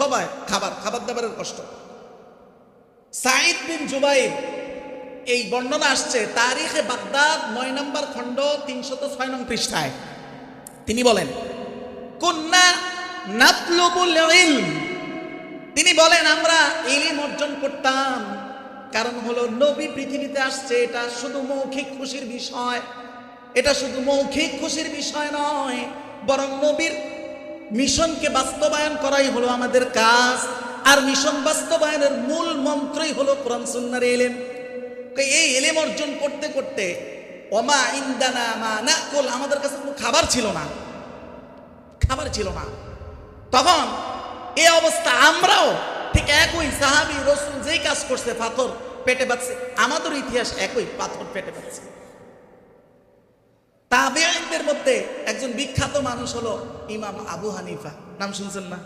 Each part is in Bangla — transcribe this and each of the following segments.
সবাই খাবার খাবার দাবারের কষ্ট। সাইদ বিন জুবাইর এই বর্ণনা আসছে তারিখে বাগদাদ নয় নম্বর খণ্ড তিনশত ছয় নং পৃষ্ঠায়। তিনি বলেন কন্যা নাতলুবুল তিনি বলেন, আমরা ইলিম অর্জন করতাম। কারণ হলো নবী পৃথিবীতে আসছে, এটা শুধু মৌখিক খুশির বিষয়। এটা শুধু মৌখিক খুশির বিষয় নয়, বরং নবীর মিশনকে বাস্তবায়ন করাই হলো আমাদের কাজ, আর মিশন বাস্তবায়নের মূল মন্ত্রই হলো কোরআন সুন্নার এলেম। এই এলেম অর্জন করতে করতে অমা ইন্দানা মা না নাকুল, আমাদের কাছে কোনো খাবার ছিল না। খাবার ছিল না। তখন এই অবস্থা আমরাও ঠিক একই সাহাবি রসুল যেই কাজ করছে, পাথর পেটে পাচ্ছে আমাদের ইতিহাস একই পাথর পেটে পাচ্ছে তাবেঈনদের মধ্যে একজন বিখ্যাত মানুষ হলো ইমাম আবু হানিফা। নাম শুনছেন না?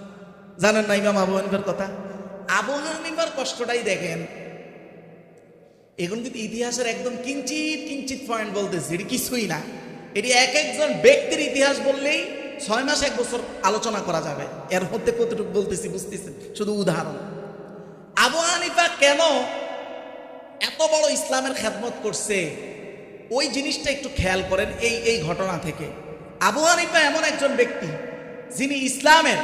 জানেন না ইমাম আবু হানিফার কথা? আবু হানিফার কষ্টটাই দেখেন। এখন কিন্তু ইতিহাসের একদম কিঞ্চিত কিঞ্চিত পয়েন্ট বলতেছি, এটি কিছুই না। এটি এক একজন ব্যক্তির ইতিহাস বললেই ছয় মাস, এক বছর আলোচনা করা যাবে। এর মধ্যে কতটুকু বলতেছি বুঝতেছেন? শুধু উদাহরণ। আবু হানিফা কেন এত বড় ইসলামের খেদমত করছে? ওই জিনিসটা একটু খেয়াল করেন এই এই ঘটনা থেকে। আবু হানিফা এমন একজন ব্যক্তি, যিনি ইসলামের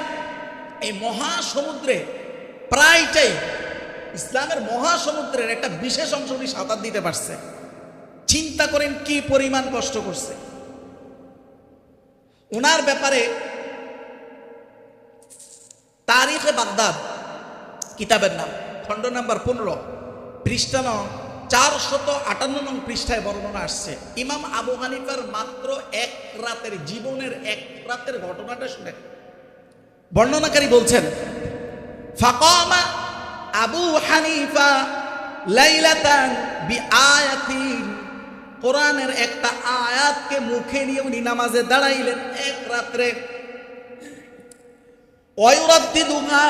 এই মহাসমুদ্রে প্রায়টাই ইসলামের মহাসমুদ্রের একটা বিশেষ অংশ উনি সাঁতার দিতে পারছে। চিন্তা করেন কি পরিমাণ কষ্ট করছে। ওনার ব্যাপারে তারিখে বাগদাদ, কিতাবের নাম, খণ্ড নাম্বার পনেরো, পৃষ্ঠা চারশত আটান্ন নং পৃষ্ঠায় বর্ণনা আসছে। ইমাম আবু হানিফার মাত্র এক রাতের জীবনের এক রাতের ঘটনাটা শুনে বর্ণনাকারী বলছেন, ফাকামা আবু হানিফা লাইলাতান বি আয়াতিন কোরআনের একটা আয়াতকে মুখে নিয়ে উনি নামাজে দাঁড়াইলেন এক রাত্রে। অয়ুরাদ্দিদুহা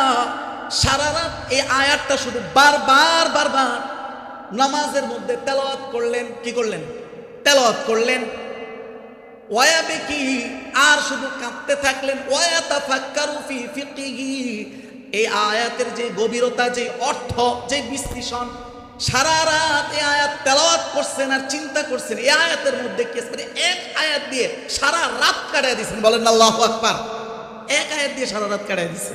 সারা রাত এই আয়াতটা শুধু বারবার বারবার নামাজের মধ্যে তেলাওয়াত করলেন, কি করলেন? তেলাওয়াত করলেন। ওয়াবে কি আর শুধু কাঁদতে থাকলেন? এই আয়াতের যে গভীরতা, যে অর্থ, যে বিশ্লেষণ, সারা রাত এই আয়াত তেলাওয়াত করছেন আর চিন্তা করছেন, এই আয়াতের মধ্যে কি আছে? এক আয়াত দিয়ে সারা রাত কাটায় দিয়েছেন। বলেন আল্লাহ আকবার। এক আয়াত দিয়ে সারা রাত কাটায় দিছে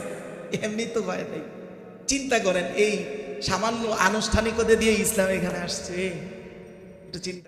এমনি তো ভয় নেই। চিন্তা করেন, এই সামান্য আনুষ্ঠানিকতা দিয়ে ইসলাম এখানে আসছে। একটু চিন্তা